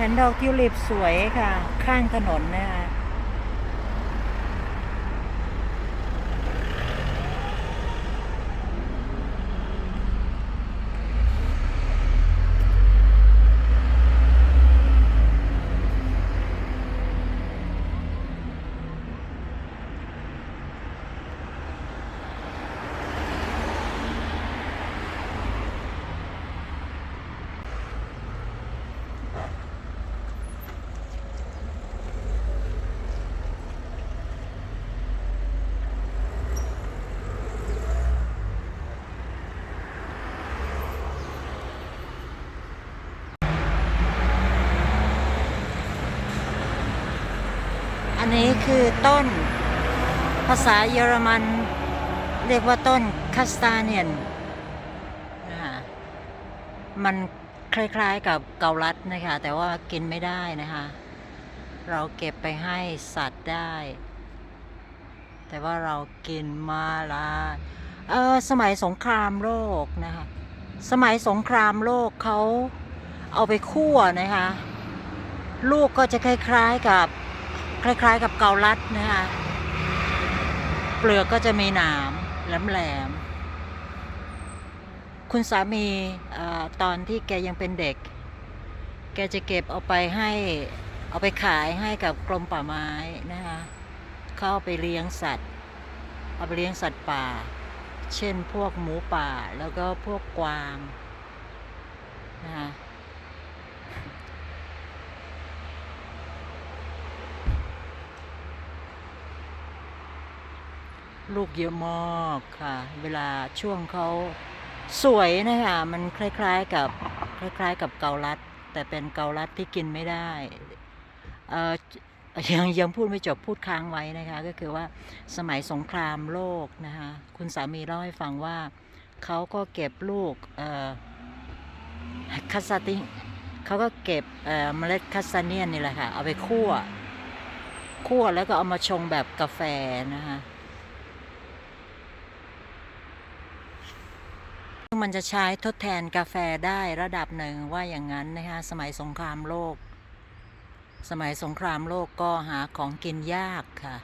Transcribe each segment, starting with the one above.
แผ่นดอกทิวลิปสวยค่ะ ข้างถนนนะคะ อันนี้คือต้น ภาษาเยอรมัน เรียกว่าต้นคาสตาเนียนนะคะมันคล้ายๆกับเกาลัดนะคะ แต่ว่ากินไม่ได้นะคะ เราเก็บไปให้สัตว์ได้ แต่ว่าเรากินมาลาเออสมัยสงครามโลกนะคะ สมัยสงครามโลกเขาเอาไปคั่วนะคะ ลูกก็จะคล้ายๆกับ คล้าย ๆ กับเกาลัดนะคะเปลือกก็จะมีหนามแหลมๆคุณสามีอตอนที่แกยังเป็นเด็ก แกจะเก็บเอาไปให้เอาไปขายให้กับกรมป่าไม้นะคะเขาเอาไปเลี้ยงสัตว์ เอาไปเลี้ยงสัตว์ป่า เช่นพวกหมูป่าแล้วก็พวกกวางนะคะ ลูกเยอะมากค่ะ เวลาช่วงเขาสวยนะคะมันคล้ายๆกับคล้ายๆ กับเกาลัด แต่เป็นเกาลัดที่กินไม่ได้เอ่อยังยังพูดไม่จบพูดค้างไว้นะคะ ก็คือว่าสมัยสงครามโลกนะคะคุณสามีเล่าให้ฟังว่าเขาก็เก็บลูกเอ่อคัสซาติเขาก็เก็บเอ่อเมล็ดคัสซาเนียนนี่แหละค่ะ เอาไปคั่วคั่วแล้วก็เอามาชงแบบกาแฟนะคะ มันจะใช้ทดแทนกาแฟได้ระดับหนึ่งว่าอย่างนั้นนะคะสมัยสงครามโลก สมัยสงครามโลกก็หาของกินยากค่ะ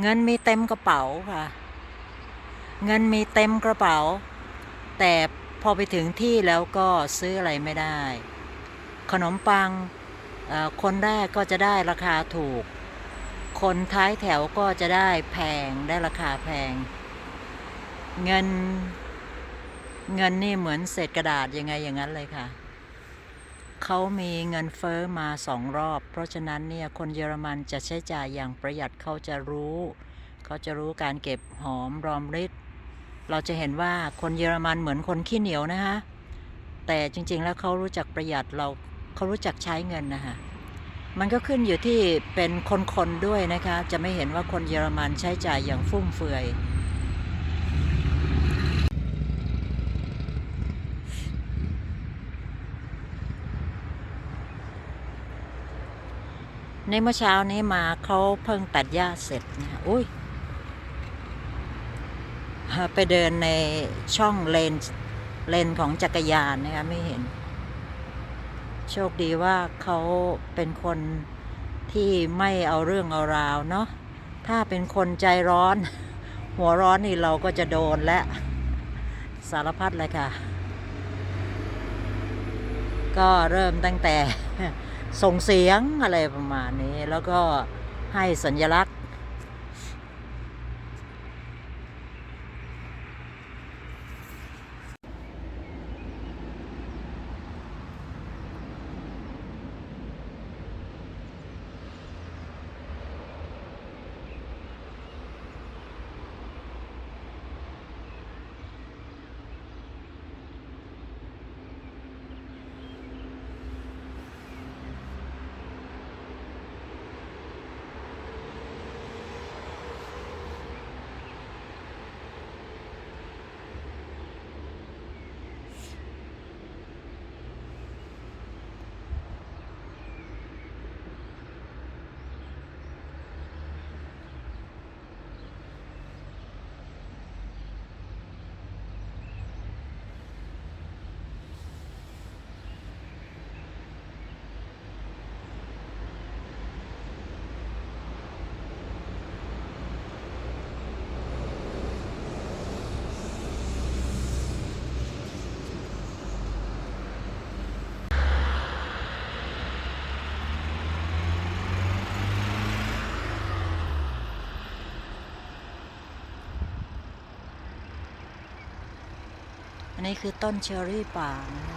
เงินมีเต็มกระเป๋าค่ะ เงินมีเต็มกระเป๋า แต่พอไปถึงที่แล้วก็ซื้ออะไรไม่ได้ ขนมปังคนแรกก็จะได้ราคาถูก คนท้ายแถวก็จะได้แพงได้ราคาแพง เงิน เงินนี่เหมือนเศษกระดาษยังไงอย่างนั้นเลยค่ะเขามีเงินเฟอ้อมาสองรอบ เพราะฉะนั้นเนี่ยคนเยอรมันจะใช้จ่ายอย่างประหยัดเขาจะรู้ เขาจะรู้การเก็บหอมรอมริบเราจะเห็นว่าคนเยอรมันเหมือนคนขี้เหนียวนะคะแต่จริงๆแล้วเขารู้จักประหยัดเราเขารู้จักใช้เงินนะคะมันก็ขึ้นอยู่ที่เป็นคนๆด้วยนะคะ จะไม่เห็นว่าคนเยอรมันใช้จ่ายอย่างฟุ่มเฟือย ในเมื่อเช้านี้มาเขาเพิ่งตัดหญ้าเสร็จนะคะอุ้ยไปเดินในช่องเลนเลนของจักรยานนะคะไม่เห็น โชคดีว่าเขาเป็นคนที่ไม่เอาเรื่องเอาราวเนาะถ้าเป็นคนใจร้อน หัวร้อนนี่เราก็จะโดนและสารพัดเลยค่ะ ก็เริ่มตั้งแต่ ส่งเสียงอะไรประมาณนี้ แล้วก็ให้สัญลักษณ์ นี่คือต้นเชอร์รี่ป่านะ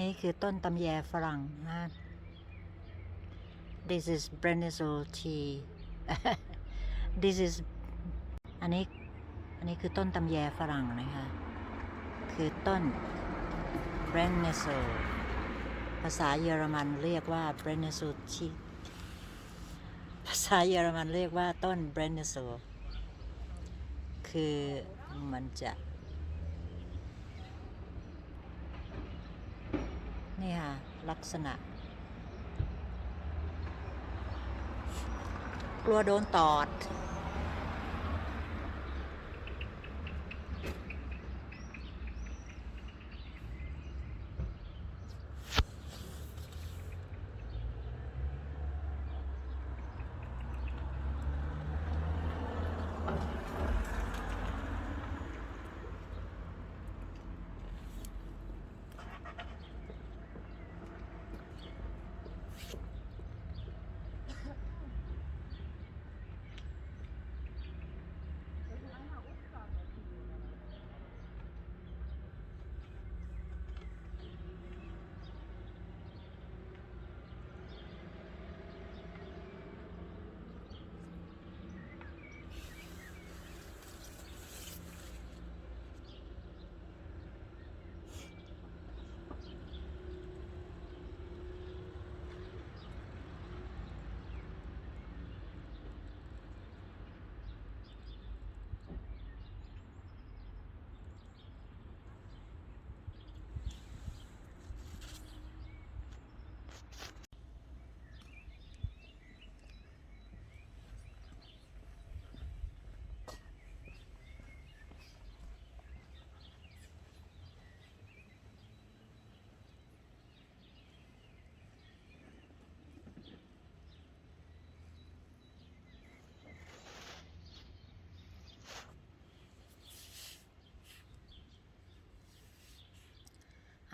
นี้คือต้นตำแยฝรั่งนะ This is Brennesol tea This is อันนี้ อันนี้คือต้นตำแยฝรั่งนะคะ คือต้น Brennesol ภาษาเยอรมันเรียกว่า Brennesol tea ภาษาเยอรมันเรียกว่าต้น Brennesol คือมันจะ นี่ค่ะ ลักษณะ กลัวโดนตอด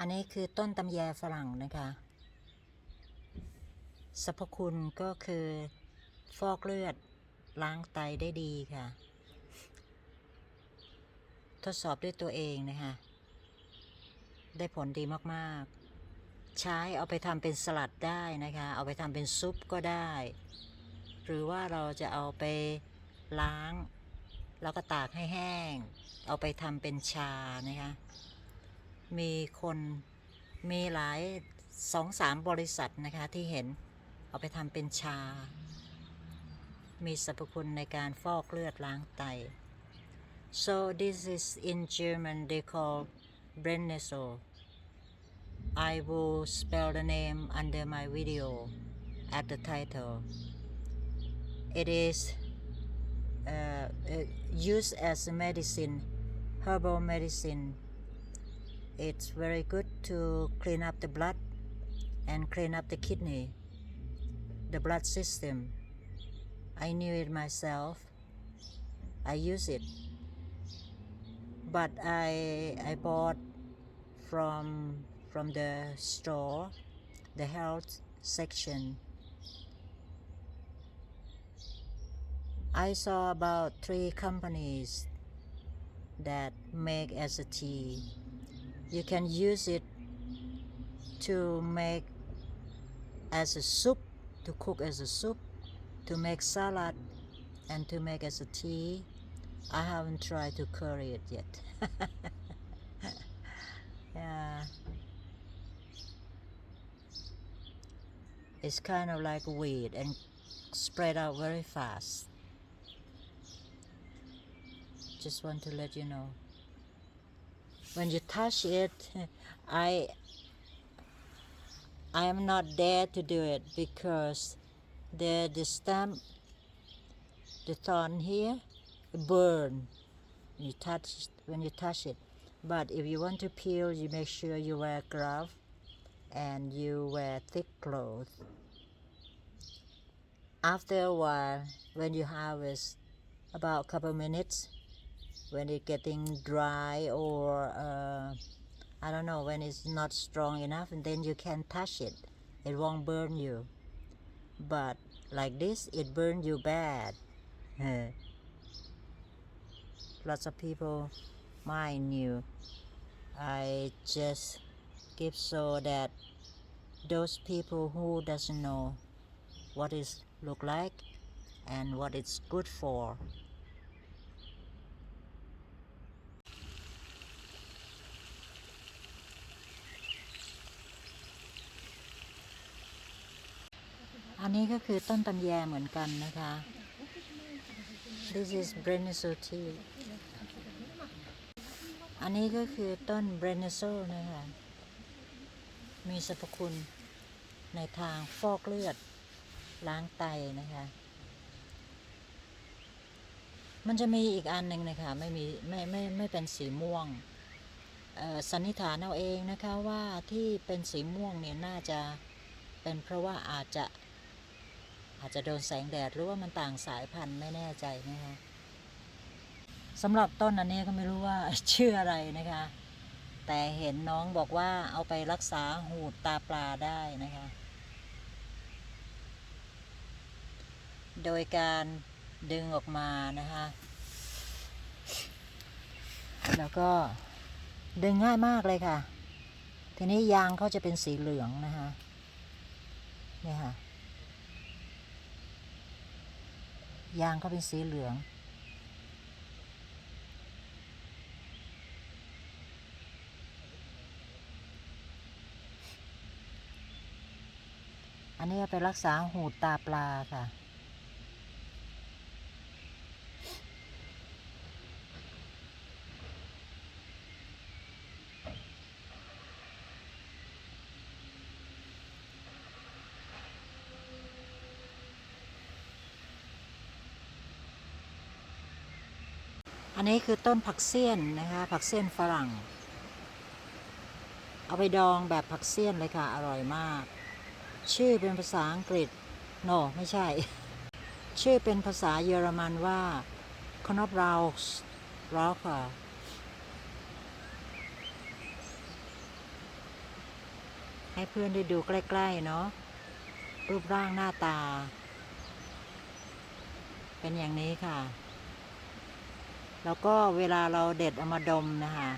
อันนี้คือต้นตำแยฝรั่งนะคะสรรพคุณก็คือฟอกเลือดล้างไตได้ดีค่ะ ทดสอบด้วยตัวเองนะคะ ได้ผลดีมากๆ ใช้เอาไปทำเป็นสลัดได้นะคะ เอาไปทำเป็นซุปก็ได้ หรือว่าเราจะเอาไปล้าง แล้วก็ตากให้แห้ง เอาไปทำเป็นชานะคะ มีคนมีหลายสองสามบริษัทนะคะที่เห็นเอาไปทำเป็นชา มีสรรพคุณในการฟอกเลือดล้างไต so this is in German they call Brennesol I will spell the name under my video at the title it is uh, used as a medicine herbal medicine it's very good to clean up the blood and clean up the kidney, the blood system. I knew it myself. I use it. But I I bought from from the store, the health section. I saw about three companies that make as a tea you can use it to make as a soup to cook as a soup to make salad and to make as a tea. I haven't tried to curry it yet. Yeah. It's kind of like weed and spread out very fast. Just want to let you know when you touch it i i am not there to do it because the the stem the thorn here burn. When you touch when you touch it. But if you want to peel you make sure you wear glove and you wear thick clothes. After a while when you harvest about a couple minutes when it's getting dry or uh, I don't know when it's not strong enough and then you can touch it. It won't burn you. But like this it burns you bad. Lots of people mind you. I just give so that those people who doesn't know what it look like and what it's good for อันนี้ก็คือต้นตำแยเหมือนกันนะคะ This is b r e n n e s o tea อันนี้ก็คือต้น b r e n n e s o นะคะ มีสรรพคุณในทางฟอกเลือด ล้างไตนะคะ มันจะมีอีกอันหนึ่งนะคะ ไม่มีไม่ไม่ไม่เป็นสีม่วงสันนิษฐานเอาเองนะคะว่าที่เป็นสีม่วงเนี่ยน่าจะเป็นเพราะว่าอาจจะ อาจจะโดนแสงแดดหรือว่ามันต่างสายพันธุ์ไม่แน่ใจนะคะสำหรับต้นอันนี้ก็ไม่รู้ว่าชื่ออะไรนะคะ แต่เห็นน้องบอกว่าเอาไปรักษาหูดตาปลาได้นะคะ โดยการดึงออกมานะคะ แล้วก็ดึงง่ายมากเลยค่ะ ทีนี้ยางเขาจะเป็นสีเหลืองนะคะนี่ค่ะ ยางเขาเป็นสีเหลือง อันนี้ไปรักษาหูตาปลาค่ะ อันนี้คือต้นผักเสี้ยนนะคะ ผักเสี้ยนฝรั่ง เอาไปดองแบบผักเสี้ยนเลยค่ะ อร่อยมาก ชื่อเป็นภาษาอังกฤษ โนไม่ใช่ ชื่อเป็นภาษาเยอรมันว่า k n o b r a u s r o c k ให้เพื่อนได้ดูใกล้ๆเนาะ รูปร่างหน้าตา เป็นอย่างนี้ค่ะ แล้วก็เวลาเราเด็ดเอามาดมนะคะ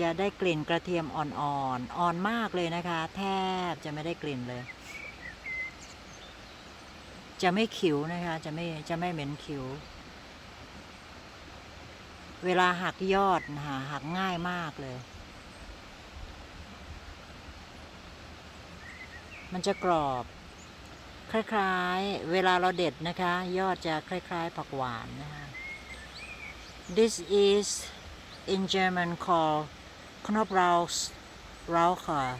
จะได้กลิ่นกระเทียมอ่อนๆ อ่อนมากเลยนะคะ แทบจะไม่ได้กลิ่นเลย จะไม่ขิวนะคะ จะไม่จะไม่เหม็นขิว เวลาหักยอดนะคะหักง่ายมากเลย มันจะกรอบ คล้ายๆ เวลาเราเด็ดนะคะ ยอดจะคล้าย ๆ ผักหวานนะคะ This is in German called Knoblauch, Knoblauchraucher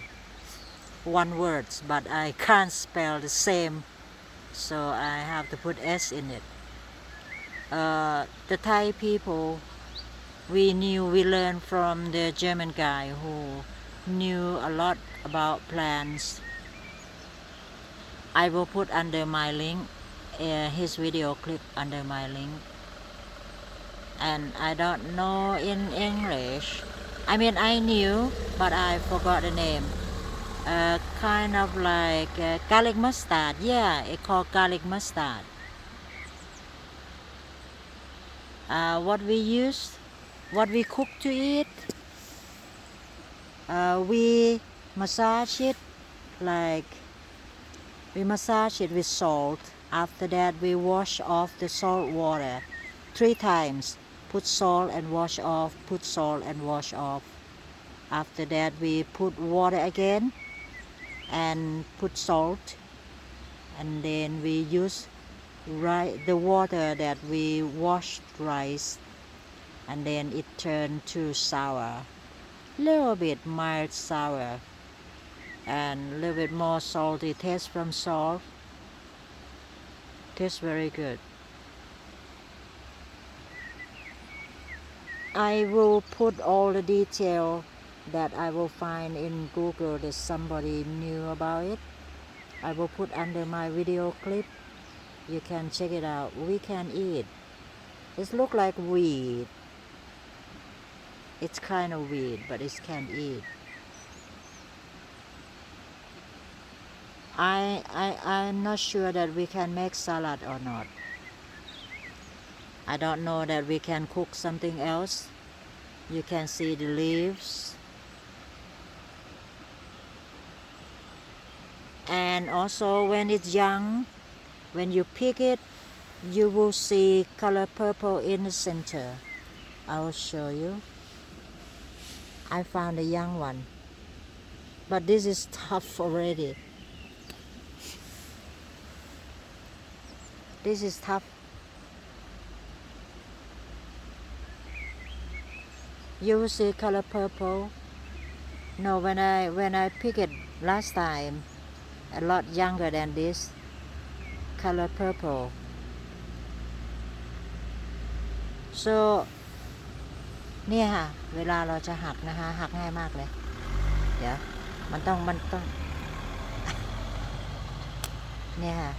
one words but I can't spell the same so I have to put S in it. Uh, the Thai people we knew we learned from the German guy who knew a lot about plants. I will put under my link uh, his video clip under my link and I don't know in English. I mean I knew but I forgot the name. Uh, kind of like uh, garlic mustard. Yeah it called garlic mustard. Uh, what we use what we cook to eat uh, we massage it like we massage it with salt. After that we wash off the salt water three times put salt and wash off put salt and wash off. After that we put water again and put salt. And then we use ri- the water that we washed rice. And then it turned to sour. Little bit mild sour. And a little bit more salty taste from salt. Tastes very good I will put all the detail that I will find in Google that somebody knew about it. I will put under my video clip. You can check it out. We can eat. It look like weed. It's kind of weed, but it can eat. I, I, I'm not sure that we can make salad or not. I don't know that we can cook something else. You can see the leaves. And also when it's young, when you pick it, you will see color purple in the center. I will show you. I found a young one. But this is tough already. This is tough. You will see color purple. No, when I when I pick it last time, a lot younger than this, color purple. So เนี่ยค่ะ เวลาเราจะหักนะคะหักง่ายมากเลย เดี๋ยว มันต้องมันต้อง เนี่ยค่ะ